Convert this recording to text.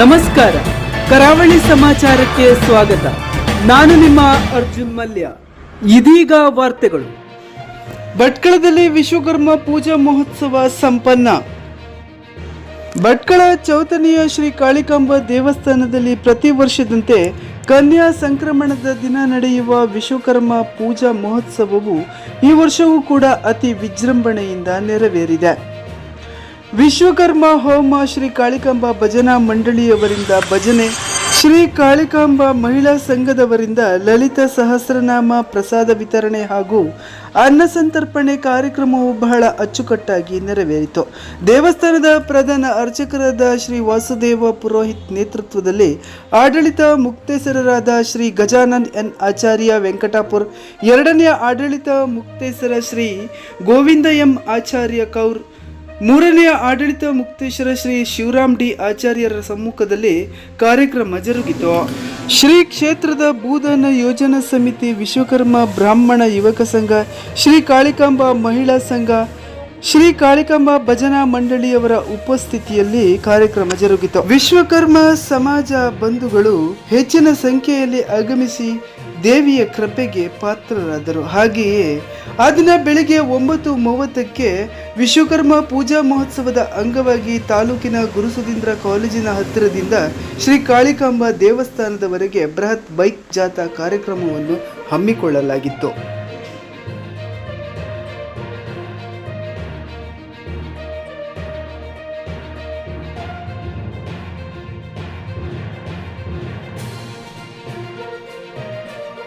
ನಮಸ್ಕಾರ. ಕರಾವಳಿ ಸಮಾಚಾರಕ್ಕೆ ಸ್ವಾಗತ. ನಾನು ನಿಮ್ಮ ಅರ್ಜುನ್ ಮಲ್ಯ. ಇದೀಗ ವಾರ್ತೆಗಳು. ಭಟ್ಕಳದಲ್ಲಿ ವಿಶ್ವಕರ್ಮ ಪೂಜಾ ಮಹೋತ್ಸವ ಸಂಪನ್ನ. ಭಟ್ಕಳ ಚೌತನೆಯ ಶ್ರೀ ಕಾಳಿಕಾಂಬ ದೇವಸ್ಥಾನದಲ್ಲಿ ಪ್ರತಿ ವರ್ಷದಂತೆ ಕನ್ಯಾ ಸಂಕ್ರಮಣದ ದಿನ ನಡೆಯುವ ವಿಶ್ವಕರ್ಮ ಪೂಜಾ ಮಹೋತ್ಸವವು ಈ ವರ್ಷವೂ ಕೂಡ ಅತಿ ವಿಜೃಂಭಣೆಯಿಂದ ನೆರವೇರಿದೆ. ವಿಶ್ವಕರ್ಮ ಹೋಮ ಶ್ರೀ ಕಾಳಿಕಾಂಬ ಭಜನಾ ಮಂಡಳಿಯವರಿಂದ ಭಜನೆ, ಶ್ರೀ ಕಾಳಿಕಾಂಬ ಮಹಿಳಾ ಸಂಘದವರಿಂದ ಲಲಿತ ಸಹಸ್ರನಾಮ ಪ್ರಸಾದ ವಿತರಣೆ ಹಾಗೂ ಅನ್ನ ಸಂತರ್ಪಣೆ ಕಾರ್ಯಕ್ರಮವು ಬಹಳ ಅಚ್ಚುಕಟ್ಟಾಗಿ ನೆರವೇರಿತು. ದೇವಸ್ಥಾನದ ಪ್ರಧಾನ ಅರ್ಚಕರಾದ ಶ್ರೀ ವಾಸುದೇವ ಪುರೋಹಿತ್ ನೇತೃತ್ವದಲ್ಲಿ ಆಡಳಿತ ಮುಕ್ತೇಸರರಾದ ಶ್ರೀ ಗಜಾನನ್ ಎನ್ ಆಚಾರ್ಯ ವೆಂಕಟಾಪುರ್ ಎರಡನೆಯ ಆಡಳಿತ ಮುಕ್ತೇಸರ ಶ್ರೀ ಗೋವಿಂದ ಎಂ ಆಚಾರ್ಯ ಕೌರ್ ಮೂರನೆಯ ಆಡಳಿತ ಮುಕ್ತೇಶ್ವರ ಶ್ರೀ ಶಿವರಾಮ್ ಡಿ ಆಚಾರ್ಯರ ಸಮ್ಮುಖದಲ್ಲಿ ಕಾರ್ಯಕ್ರಮ ಜರುಗಿತು. ಶ್ರೀ ಕ್ಷೇತ್ರದ ಭೂದಾನ ಯೋಜನಾ ಸಮಿತಿ ವಿಶ್ವಕರ್ಮ ಬ್ರಾಹ್ಮಣ ಯುವಕ ಸಂಘ, ಶ್ರೀ ಕಾಳಿಕಾಂಬ ಮಹಿಳಾ ಸಂಘ, ಶ್ರೀ ಕಾಳಿಕಾಂಬ ಭಜನಾ ಮಂಡಳಿಯವರ ಉಪಸ್ಥಿತಿಯಲ್ಲಿ ಕಾರ್ಯಕ್ರಮ ಜರುಗಿತು. ವಿಶ್ವಕರ್ಮ ಸಮಾಜ ಬಂಧುಗಳು ಹೆಚ್ಚಿನ ಸಂಖ್ಯೆಯಲ್ಲಿ ಆಗಮಿಸಿ ದೇವಿಯ ಕೃಪೆಗೆ ಪಾತ್ರರಾದರು. ಹಾಗೆಯೇ ಆ ದಿನ ಬೆಳಿಗ್ಗೆ ಒಂಬತ್ತು ಮೂವತ್ತಕ್ಕೆ ವಿಶ್ವಕರ್ಮ ಪೂಜಾ ಮಹೋತ್ಸವದ ಅಂಗವಾಗಿ ತಾಲೂಕಿನ ಗುರುಸುಧೀಂದ್ರ ಕಾಲೇಜಿನ ಹತ್ತಿರದಿಂದ ಶ್ರೀ ಕಾಳಿಕಾಂಬ ದೇವಸ್ಥಾನದವರೆಗೆ ಬೃಹತ್ ಬೈಕ್ ಜಾಥಾ ಕಾರ್ಯಕ್ರಮವನ್ನು ಹಮ್ಮಿಕೊಳ್ಳಲಾಗಿತ್ತು.